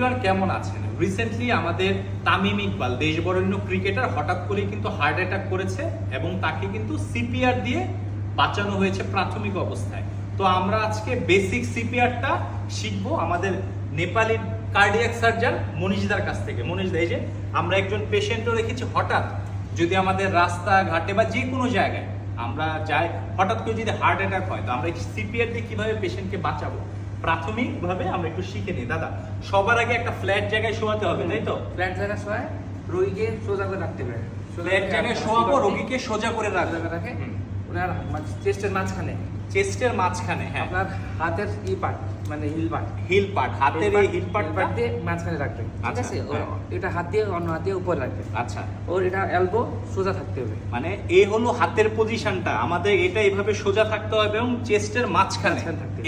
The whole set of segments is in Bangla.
এভরিওয়ান কেমন আছেন? রিসেন্টলি আমাদের তামিম ইকবাল, দেশবরেণ্য ক্রিকেটার, হঠাৎ করেই কিন্তু হার্ট অ্যাটাক করেছে এবং তাকে কিন্তু সিপিআর দিয়ে বাঁচানো হয়েছে প্রাথমিক অবস্থায়। তো আমরা আজকে বেসিক সিপিআরটা শিখব আমাদের নেপালি কার্ডিয়াক সার্জন মনীষদার কাছ থেকে। মনীষদা এই যে আমরা একজন পেশেন্টও রেখেছি, হঠাৎ যদি আমাদের রাস্তা ঘাটে বা যে কোনো জায়গায় আমরা যাই, হঠাৎ করে যদি হার্ট অ্যাটাক হয়, তো আমরা সিপিআর দিয়ে কীভাবে পেশেন্টকে বাঁচাবো? প্রাথমিকভাবে আমরা একটু শিখে নিই। দাদা সবার আগে একটা ফ্ল্যাট জায়গায় শোয়াতে হবে তাই তো? ফ্ল্যাট জায়গায় শোয়ায় রোগীকে সোজা করে রাখতে হবে। সোজা ফ্ল্যাট জায়গায় শোয়াবো রোগীকে সোজা করে রাখতে রাখে। ওনার চেস্টের মাঝখানে। চেস্টের মাঝখানে হ্যাঁ। আপনার হাতের ই পার্ট মানে হিল পার্ট হিল পার্ট হাতের এই হিল পার্টটা দিয়ে মাঝখানে রাখবেন ঠিক আচ্ছা, আছে? হ্যাঁ। এটা হাত দিয়ে অন্য হাত দিয়ে উপরে রাখবেন। আচ্ছা। ওর এটা এলবো সোজা থাকতে হবে। মানে এ হলো হাতের পজিশনটা আমাদের এটা এইভাবে সোজা থাকতে হবে এবং চেস্টের মাঝখানে।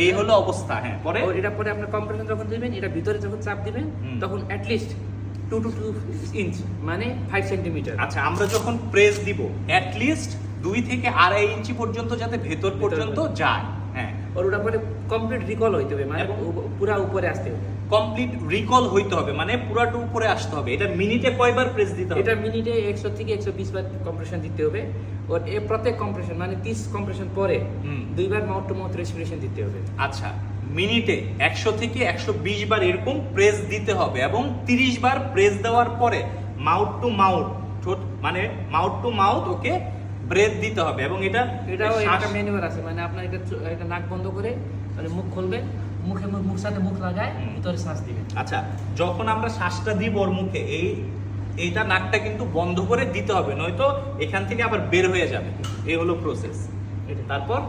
এই হলো অবস্থা হ্যাঁ পরে? এটা পরে আপনার কম্প্রেশন যখন দিবেন এটা ভিতরে যখন চাপ দিবেন। তখন at least two two two inch মানে ফাইভ সেন্টিমিটার আচ্ছা আমরা যখন প্রেস দিব অ্যাট লিস্ট দুই থেকে আড়াই ইঞ্চি পর্যন্ত যাতে ভেতর পর্যন্ত যায়। হ্যাঁ। ওর ওটা পরে কমপ্লিট রিকল হইতে হবে মানে পুরা উপরে আসতে হবে। কমপ্লিট রিকল হইতে হবে মানে পুরাটা উপরে আসতে হবে। এটা মিনিটে কয়বার প্রেস দিতে হবে? এটা মিনিটে একশো থেকে একশো বিশ বার কম্প্রেশন দিতে হবে। ওর এ প্রত্যেক কম্প্রেশন মানে তিরিশ কম্প্রেশন পরে। দুইবার মাউথ টু মাউথ রেসপিরেশন দিতে হবে। আচ্ছা মিনিটে একশো থেকে একশো বিশ বার এরকম প্রেস দিতে হবে এবং তিরিশ বার প্রেস দেওয়ার পরে মাউথ টু মাউথ মানে mouth to mouth okay breath দিতে হবে এবং এটা এটাও একটা ম্যানুয়াল আছে মানে আপনার এটা এটা নাক বন্ধ করে মানে মুখ খুলবে মুখে মুখ সাথে মুখ লাগায় ভিতরে শ্বাস দিবে। আচ্ছা যখন আমরা শ্বাসটা দিব ওর মুখে এই এইটা নাকটা কিন্তু বন্ধ করে দিতে হবে নয়তো এখান থেকে আবার বের হয়ে যাবে। এই হলো প্রসেস এটা তারপর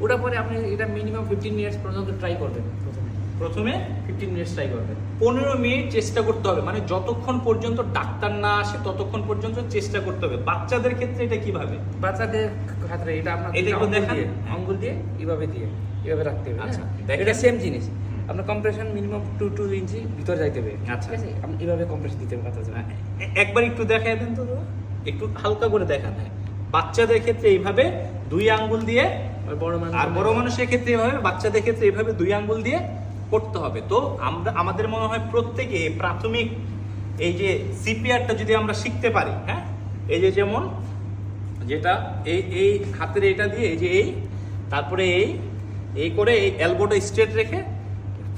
ওটা পরে আপনি এটা মিনিমাম ফিফটিন মিনিটস পর্যন্ত ট্রাই করবেন প্রথমে। প্রথমে? ফিফটিন মিনিটস ট্রাই করবেন। পনেরো মিনিট চেষ্টা করতে হবে। মানে যতক্ষণ পর্যন্ত ডাক্তার না আসে ততক্ষণ পর্যন্ত চেষ্টা করতে হবে। বাচ্চাদের ক্ষেত্রে এটা কীভাবে? বাচ্চাদের ক্ষেত্রে এটা আপনার এটা একটু দেখান। হ্যাঁ। আঙ্গুল দিয়ে এভাবে দিয়ে এভাবে রাখতে হবে আচ্ছা, হ্যাঁ? দেখেন। এটা সেম জিনিস। আপনার compression minimum two two inch ভিতরে যাইতে হবে। আচ্ছা। ঠিক আছে? আপনি এভাবে কম্প্রেশন দিতে হবে বাচ্চা এ- একবার একটু দেখায় দেন তো একটু হালকা করে দেখান হ্যাঁ। বাচ্চাদের ক্ষেত্রে এইভাবে দুই আঙ্গুল দিয়ে বড় মানুষ আর বড় মানুষের ক্ষেত্রে এইভাবে বাচ্চাদের ক্ষেত্রে এইভাবে দুই আঙ্গুল দিয়ে করতে হবে। তো আমরা আমাদের মনে হয় প্রত্যেকে প্রাথমিক এই যে সিপিআরটা যদি আমরা শিখতে পারি হ্যাঁ? এই যে যেমন যেটা এই এই হাতের এটা দিয়ে এই যে এই তারপরে এই এই করে এই এলবোটা স্ট্রেট রেখে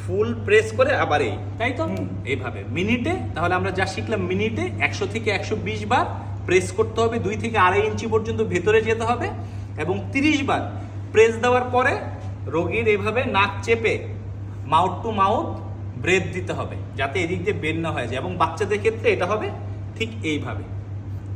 ফুল প্রেস করে আবার এই। তাই তো? এইভাবে। মিনিটে তাহলে আমরা যা শিখলাম মিনিটে একশো থেকে একশো বিশ বার প্রেস করতে হবে দুই থেকে আড়াই ইঞ্চি পর্যন্ত ভেতরে যেতে হবে এবং তিরিশ বার প্রেস দেওয়ার পরে রোগীর এভাবে নাক চেপে মাউথ টু মাউথ ব্রেথ দিতে হবে যাতে এদিক দিয়ে বের না হয়ে যায়। এবং বাচ্চাদের ক্ষেত্রে এটা হবে ঠিক এইভাবে।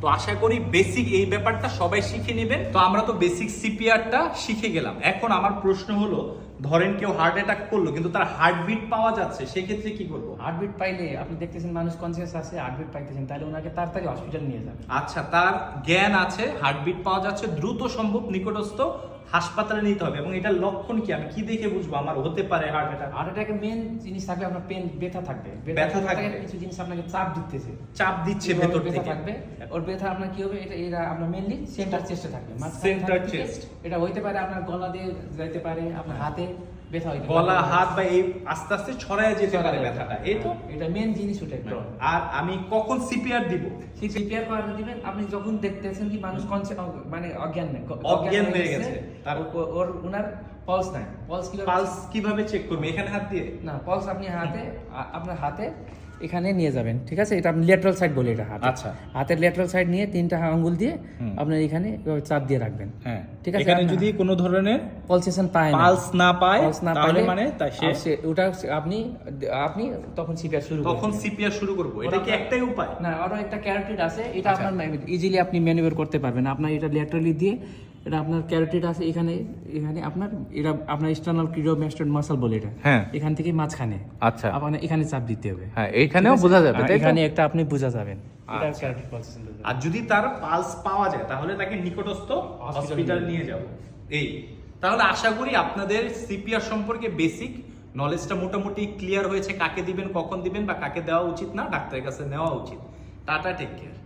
তো আশা করি বেসিক এই ব্যাপারটা সবাই শিখে নেবেন তো আমরা তো বেসিক সিপিআরটা শিখে গেলাম। এখন আমার প্রশ্ন হলো ধরেন কেউ হার্ট অ্যাটাক করল কিন্তু তার হার্টবিট পাওয়া যাচ্ছে সেক্ষেত্রে কি করব? হার্টবিট পাইলে আপনি দেখতেছেন মানুষ কনসিয়াস আছে হার্টবিট পাইতেছেন তাহলে ওনাকে তাড়াতাড়ি হসপিটাল নিয়ে যাবেন। আচ্ছা তার জ্ঞান আছে হার্টবিট পাওয়া যাচ্ছে দ্রুত সম্ভব নিকটস্থ হাসপাতালে নিতে হবে এবং এটার লক্ষণ কি? আমি কি দেখে বুঝব? আমার হতে পারে হার্ট অ্যাটাক হার্ট অ্যাটাকের মেন জিনিস থাকবে আপনার পেন ব্যথা থাকবে। ব্যথা থাকবে। কিছু জিনিস আপনাকে চাপ দিতেছে। চাপ দিচ্ছে ভেতর থেকে। থাকবে। ওর ব্যথা আপনার কি হবে? এটা এরা আপনার মেনলি সেন্টার চেস্টে থাকবে। সেন্টার চেস্ট এটা হইতে পারে আপনার গলা দিয়ে যাইতে পারে আপনার হাতে। ব্যথা হইতে গলা হাত বা এই আস্তে আস্তে ছড়ায় যেতে পারে ব্যথাটা। এই তো? এটা মেন জিনিস ওটা একটু। আর আমি কখন সিপিআর দিব? সিপিআর করার দিবেন আপনি যখন দেখতেছেন কি মানুষ কনসে মানে অজ্ঞান অজ্ঞান হয়ে গেছে। তার- ওর- ওর উনার পালস নাই। পালস কি পালস কীভাবে চেক করব? এখানে হাত দিয়ে? না পালস আপনি হাতে আপনার হাতে এখানে নিয়ে যাবেন ঠিক আছে? এটা আপনি লেটারাল সাইড বলে এটা হাত। আচ্ছা। হাতের লেটারাল সাইড নিয়ে তিনটা আঙ্গুল দিয়ে। আপনার এখানে চাপ দিয়ে রাখবেন। হ্যাঁ। ঠিক আছে, এখানে যদি কোনো ধরনের পলসেশন পায় না। পালস না পায় পালস না পাইলে মানে তা সে ওটা আপনি আপনি তখন সিপিআর শুরু তখন সিপিআর শুরু করব। এটা কি একটাই উপায়? না আরও একটা ক্যারোটিড আছে। এটা আচ্ছা। আপনার ইজিলি আপনি ম্যানুভার করতে পারবেন। আপনার এটা ল্যাটারালি দিয়ে এটা আপনার ক্যারোটিড আছে এখানে এখানে আপনার এটা আপনার স্টার্নাল ক্রিডোম্যাস্টোড মাসল বলে এটা। হ্যাঁ। এখান থেকে মাঝখানে। আচ্ছা। আপনার এখানে চাপ দিতে হবে। হ্যাঁ এইখানেও বোঝা যাবে তাই এখানে একটা আপনি বোঝা যাবেন। এটা আচ্ছা। আর যদি তার পালস পাওয়া যায় তাহলে তাকে নিকটস্থ হসপিটাল নিয়ে যাব। এই। তাহলে আশা করি আপনাদের সিপিআর সম্পর্কে বেসিক নলেজটা মোটামুটি ক্লিয়ার হয়েছে কাকে দিবেন কখন দিবেন বা কাকে দেওয়া উচিত না ডাক্তারের কাছে নেওয়া উচিত। Tata take care